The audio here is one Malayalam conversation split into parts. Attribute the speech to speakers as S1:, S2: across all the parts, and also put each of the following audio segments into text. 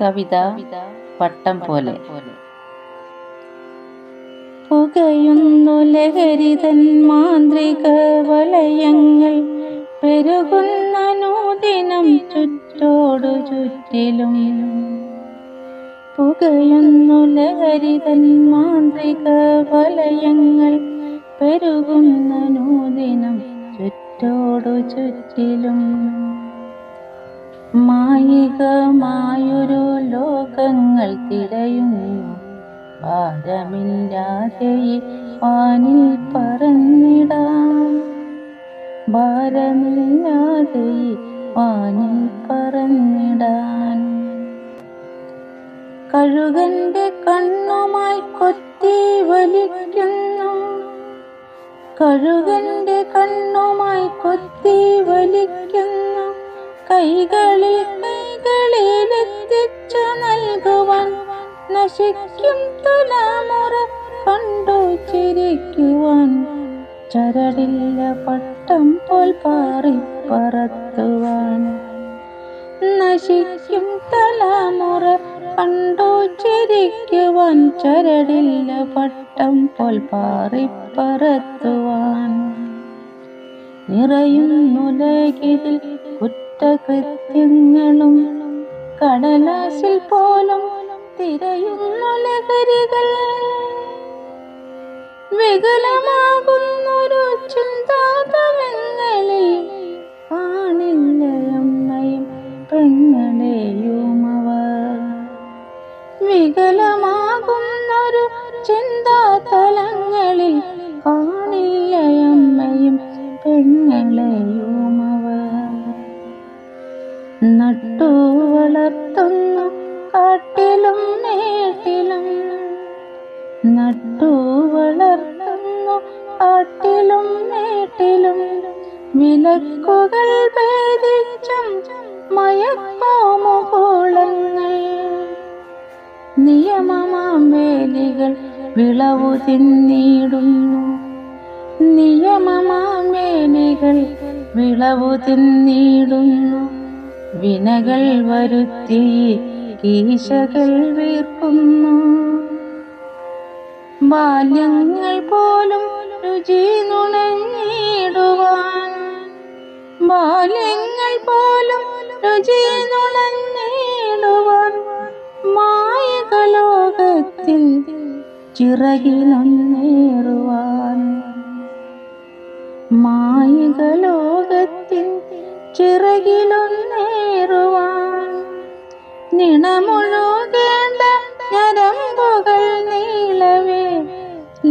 S1: കവിത പട്ടം പോലെ. പുകയുന്നു ലഹരിതൻ മാന്ത്രിക വലയങ്ങൾ പെരുകുന്ന നൂതിനം ചുറ്റോടു ചുറ്റിലും. പുകയുന്നു ലഹരിതൻ മാന്ത്രിക വലയങ്ങൾ പെരുകുന്ന നൂതിനം ചുറ്റോടു ചുറ്റിലും. മായികമായൊരു ലോകങ്ങൾ തിരയുന്നു ഭാരമില്ലാതെ പാനിൽ പറന്നിടാം. ഭാരമില്ലാതെ പാനിൽ പറന്നിടാൻ. കഴുകന്റെ കണ്ണുമായി കൊത്തി വലിക്കുന്നു. കഴുകന്റെ കണ്ണുമായി കൊത്തി വലിക്കുന്നു. കൈകളിൽ കൈകളിലെത്തിച്ചു നൽകുവാൻ നശിക്കും തുലാമുറ കണ്ടു ചിരിക്കുവാൻ. ചരടില്ല പട്ടം പോൽ പാറി പറത്തുവാൻ. നശിക്കും തലമുറ കണ്ടു ചിരിക്കുവാൻ. ചരടില്ല പട്ടം പോൽ പാറി പറത്തുവാൻ. നിറയുന്നുലകിതിൽ കുറ്റകൃത്യങ്ങളും കടലാസിൽ പോലും തിരയുന്നു ലഹരികൾ വികലമാകുന്നൊരു ചിന്താതങ്ങളിൽ കാണില്ല അമ്മയും പെങ്ങളെയും അവർ വികലമാകുന്നൊരു ചിന്താതലങ്ങളിൽ നട്ടു വളർത്തുന്നു കാട്ടിലും മേട്ടിലും. നട്ടു വളർത്തുന്നു കാട്ടിലും മേട്ടിലും. വിലക്കുകൾ ഭേദിച്ചും മയക്കോമുകൂളങ്ങൾ നിയമമാം വിളവു തിന്നിടുന്നു. നിയമമാം വേലികൾ വിളവു തിന്നിടുന്നു. വിനകൾ വരുത്തി കീശകൾ വീർക്കുന്നു. ബാല്യങ്ങൾ പോലും രുചി നുണഞ്ഞിടുവാൻ. ബാല്യങ്ങൾ പോലും രുചി നുണഞ്ഞിടുവാൻ. മായകലോകത്തിൽ ചിറകിലൊന്നേറുവാൻ ചിറകിലൊന്നേറുവാൻ നിണമുഴുകേണ്ട ഞരമ്പുകൾ നീളവേ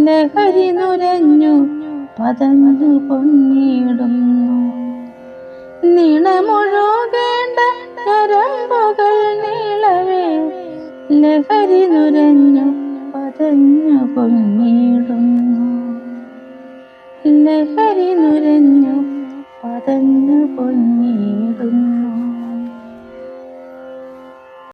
S1: ലഹരി നുരഞ്ഞു പതഞ്ഞു പൊന്നിടുന്നു. നിണമുഴുകേണ്ട ഞരമ്പുകൾ നീളവേ ലഹരി നുരഞ്ഞു പതഞ്ഞു പൊന്നിടുന്നു. ലഹരി നുരഞ്ഞു പതഞ്ഞു പൊങ്ങിടുന്നു